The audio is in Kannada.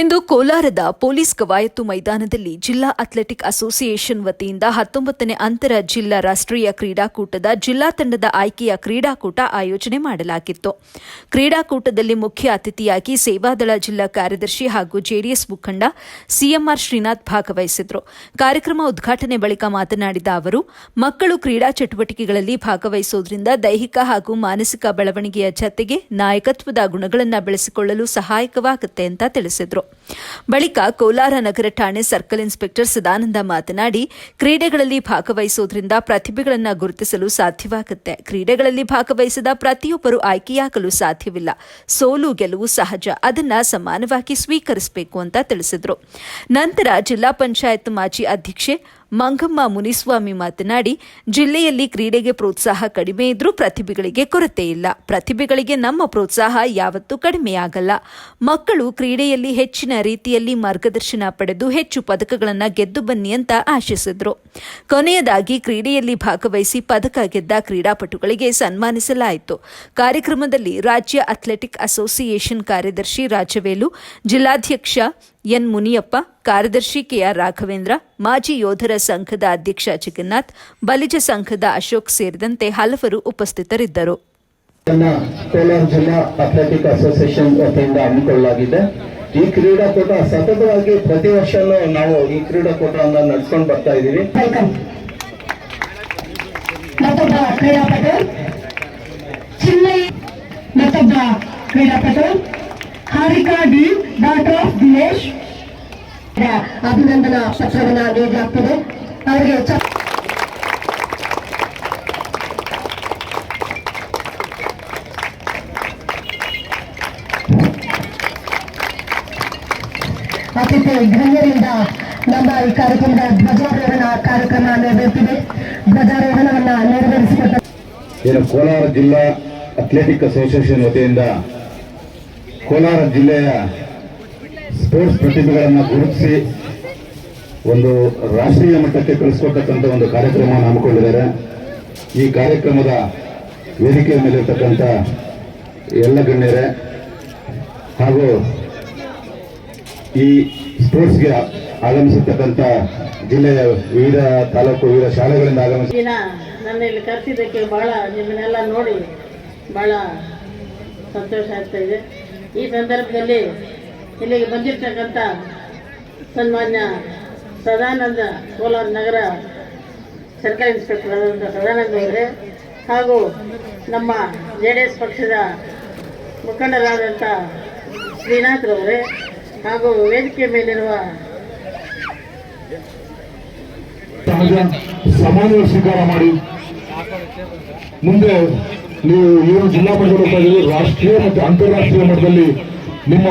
ಇಂದು ಕೋಲಾರದ ಪೊಲೀಸ್ ಕವಾಯತು ಮೈದಾನದಲ್ಲಿ ಜಿಲ್ಲಾ ಅಥ್ಲೆಟಿಕ್ ಅಸೋಸಿಯೇಷನ್ ವತಿಯಿಂದ ಹತ್ತೊಂಬತ್ತನೇ ಅಂತರ ಜಿಲ್ಲಾ ರಾಷ್ಟ್ರೀಯ ಕ್ರೀಡಾಕೂಟದ ಜಿಲ್ಲಾ ತಂಡದ ಆಯ್ಕೆಯ ಕ್ರೀಡಾಕೂಟ ಆಯೋಜನೆ ಮಾಡಲಾಗಿತ್ತು. ಕ್ರೀಡಾಕೂಟದಲ್ಲಿ ಮುಖ್ಯ ಅತಿಥಿಯಾಗಿ ಸೇವಾದಳ ಜಿಲ್ಲಾ ಕಾರ್ಯದರ್ಶಿ ಹಾಗೂ ಜೆಡಿಎಸ್ ಮುಖಂಡ ಸಿಎಂಆರ್ ಶ್ರೀನಾಥ್ ಭಾಗವಹಿಸಿದ್ರು. ಕಾರ್ಯಕ್ರಮ ಉದ್ಘಾಟನೆ ಬಳಿಕ ಮಾತನಾಡಿದ ಅವರು, ಮಕ್ಕಳು ಕ್ರೀಡಾ ಚಟುವಟಿಕೆಗಳಲ್ಲಿ ಭಾಗವಹಿಸುವುದರಿಂದ ದೈಹಿಕ ಹಾಗೂ ಮಾನಸಿಕ ಬೆಳವಣಿಗೆಯ ಜತೆಗೆ ನಾಯಕತ್ವದ ಗುಣಗಳನ್ನು ಬೆಳೆಸಿಕೊಳ್ಳಲು ಸಹಾಯಕವಾಗುತ್ತೆ ಅಂತ ತಿಳಿಸಿದರು. ಬಳಿಕ ಕೋಲಾರ ನಗರ ಠಾಣೆ ಸರ್ಕಲ್ ಇನ್ಸ್ಪೆಕ್ಟರ್ ಸದಾನಂದ ಮಾತನಾಡಿ, ಕ್ರೀಡೆಗಳಲ್ಲಿ ಭಾಗವಹಿಸುವುದರಿಂದ ಪ್ರತಿಭೆಗಳನ್ನು ಗುರುತಿಸಲು ಸಾಧ್ಯವಾಗುತ್ತೆ. ಕ್ರೀಡೆಗಳಲ್ಲಿ ಭಾಗವಹಿಸಿದ ಪ್ರತಿಯೊಬ್ಬರು ಆಯ್ಕೆಯಾಗಲು ಸಾಧ್ಯವಿಲ್ಲ. ಸೋಲು, ಗೆಲುವು ಸಹಜ. ಅದನ್ನ ಸಮಾನವಾಗಿ ಸ್ವೀಕರಿಸಬೇಕು ಅಂತ ತಿಳಿಸಿದರು. ನಂತರ ಜಿಲ್ಲಾ ಪಂಚಾಯತ್ ಮಾಜಿ ಅಧ್ಯಕ್ಷೆ ಮಂಗಮ್ಮ ಮುನಿಸ್ವಾಮಿ ಮಾತನಾಡಿ, ಜಿಲ್ಲೆಯಲ್ಲಿ ಕ್ರೀಡೆಗೆ ಪ್ರೋತ್ಸಾಹ ಕಡಿಮೆ ಇದ್ರೂ ಪ್ರತಿಭೆಗಳಿಗೆ ಕೊರತೆ ಇಲ್ಲ. ಪ್ರತಿಭೆಗಳಿಗೆ ನಮ್ಮ ಪ್ರೋತ್ಸಾಹ ಯಾವತ್ತೂ ಕಡಿಮೆಯಾಗಲ್ಲ. ಮಕ್ಕಳು ಕ್ರೀಡೆಯಲ್ಲಿ ಹೆಚ್ಚಿನ ರೀತಿಯಲ್ಲಿ ಮಾರ್ಗದರ್ಶನ ಪಡೆದು ಹೆಚ್ಚು ಪದಕಗಳನ್ನು ಗೆದ್ದು ಬನ್ನಿ ಅಂತ ಆಶಿಸಿದ್ರು. ಕೊನೆಯದಾಗಿ, ಕ್ರೀಡೆಯಲ್ಲಿ ಭಾಗವಹಿಸಿ ಪದಕ ಗೆದ್ದ ಕ್ರೀಡಾಪಟುಗಳಿಗೆ ಸನ್ಮಾನಿಸಲಾಯಿತು. ಕಾರ್ಯಕ್ರಮದಲ್ಲಿ ರಾಜ್ಯ ಅಥ್ಲೆಟಿಕ್ ಅಸೋಸಿಯೇಷನ್ ಕಾರ್ಯದರ್ಶಿ ರಾಜವೇಲು, ಜಿಲ್ಲಾಧ್ಯಕ್ಷ ಎನ್ ಮುನಿಯಪ್ಪ ಕಾರ್ಯದರ್ಶಿ ಕೆಆರ್ ರಾಘವೇಂದ್ರ ಮಾಜಿ ಯೋಧರ ಸಂಘದ ಅಧ್ಯಕ್ಷ ಜಗನ್ನಾಥ್ ಬಲಿಜ ಸಂಘದ ಅಶೋಕ್ ಸೇರಿದಂತೆ ಹಲವರು ಉಪಸ್ಥಿತರಿದ್ದರು. ಕೋಲಾರ ಜಿಲ್ಲಾ ಅಥ್ಲೆಟಿಕ್ ಅಸೋಸಿಯೇಷನ್ ವತಿಯಿಂದ ಹಮ್ಮಿಕೊಳ್ಳಲಾಗಿದೆ. ಈ ಕ್ರೀಡಾಕೂಟ ಸತತವಾಗಿ ಪ್ರತಿ ವರ್ಷನೂ ನಾವು ಈ ಕ್ರೀಡಾಕೂಟವನ್ನು ನಡೆಸ್ಕೊಂಡು ಬರ್ತಾ ಇದ್ದೀವಿ. ವೆಲ್ಕಮ್ ಮತ್ತೊಬ್ಬ ಕ್ರೀಡಾಪಟು. ಚಿನ್ನೈ ಮತ್ತೊಬ್ಬ ಕ್ರೀಡಾಪಟು. Harika D daughter of Dinesh. ಅಭಿನಂದನಾ ಪತ್ರವನ್ನ ನೀಡಲಾಗ್ತದೆ. ಅವರಿಗೆ ಅತಿಥಿ ಗಣ್ಯರಿಂದ ನಮ್ಮ ಈ ಕಾರ್ಯಕ್ರಮದ ಧ್ವಜಾರೋಹಣ ಕಾರ್ಯಕ್ರಮ ನೆರವೇರ್ತಿದೆ. ಧ್ವಜಾರೋಹಣವನ್ನ ನೆರವೇರಿಸಿಕೊಟ್ಟ ಏನು ಕೋಲಾರ ಜಿಲ್ಲಾ ಅಥ್ಲೆಟಿಕ್ ಅಸೋಸಿಯೇಷನ್ ವತಿಯಿಂದ ಕೋಲಾರ ಜಿಲ್ಲೆಯ ಸ್ಪೋರ್ಟ್ಸ್ ಪ್ರತಿಭೆಗಳನ್ನು ಗುರುತಿಸಿ ಒಂದು ರಾಷ್ಟ್ರೀಯ ಮಟ್ಟಕ್ಕೆ ಕಳಿಸ್ಕೊಡ್ತಕ್ಕಂಥ ಒಂದು ಕಾರ್ಯಕ್ರಮವನ್ನು ಹಮ್ಮಿಕೊಂಡಿದ್ದಾರೆ. ಈ ಕಾರ್ಯಕ್ರಮದ ವೇದಿಕೆಯ ಮೇಲಿರ್ತಕ್ಕಂಥ ಎಲ್ಲ ಗಣ್ಯರೇ ಹಾಗೂ ಈ ಸ್ಪೋರ್ಟ್ಸ್ಗೆ ಆಗಮಿಸಿರ್ತಕ್ಕಂಥ ಜಿಲ್ಲೆಯ ವಿವಿಧ ತಾಲೂಕು, ವಿವಿಧ ಶಾಲೆಗಳಿಂದ ಆಗಮಿಸಿ ನನ್ನ ಇಲ್ಲಿ ಕರೆಸಿದ್ದಕ್ಕೆ ಭಾಳ ನಿಮ್ಮನ್ನೆಲ್ಲ ನೋಡಿ ಬಹಳ ಸಂತೋಷ ಆಗ್ತಾ ಇದೆ. ಈ ಸಂದರ್ಭದಲ್ಲಿ ಇಲ್ಲಿಗೆ ಬಂದಿರತಕ್ಕಂಥ ಸನ್ಮಾನ್ಯ ಸದಾನಂದ ಕೋಲಾರ ನಗರ ಸರ್ಕಾರಿ ಇನ್ಸ್ಪೆಕ್ಟರ್ ಆದಂಥ ಸದಾನಂದ ಅವರೇ ಹಾಗೂ ನಮ್ಮ ಜೆ ಡಿ ಎಸ್ ಪಕ್ಷದ ಮುಖಂಡರಾದಂಥ ಶ್ರೀನಾಥ್ರವರೇ ಹಾಗೂ ವೇದಿಕೆ ಮೇಲಿರುವ ಸಮಾಜ ಸ್ವೀಕಾರ ಮಾಡಿ ಮುಂದೆ ನೀವು ಏನು ಜಿಲ್ಲಾ ಮಟ್ಟದಲ್ಲಿ ರಾಷ್ಟ್ರೀಯ ಮತ್ತು ಅಂತಾರಾಷ್ಟ್ರೀಯ ಮಟ್ಟದಲ್ಲಿ ನಿಮ್ಮ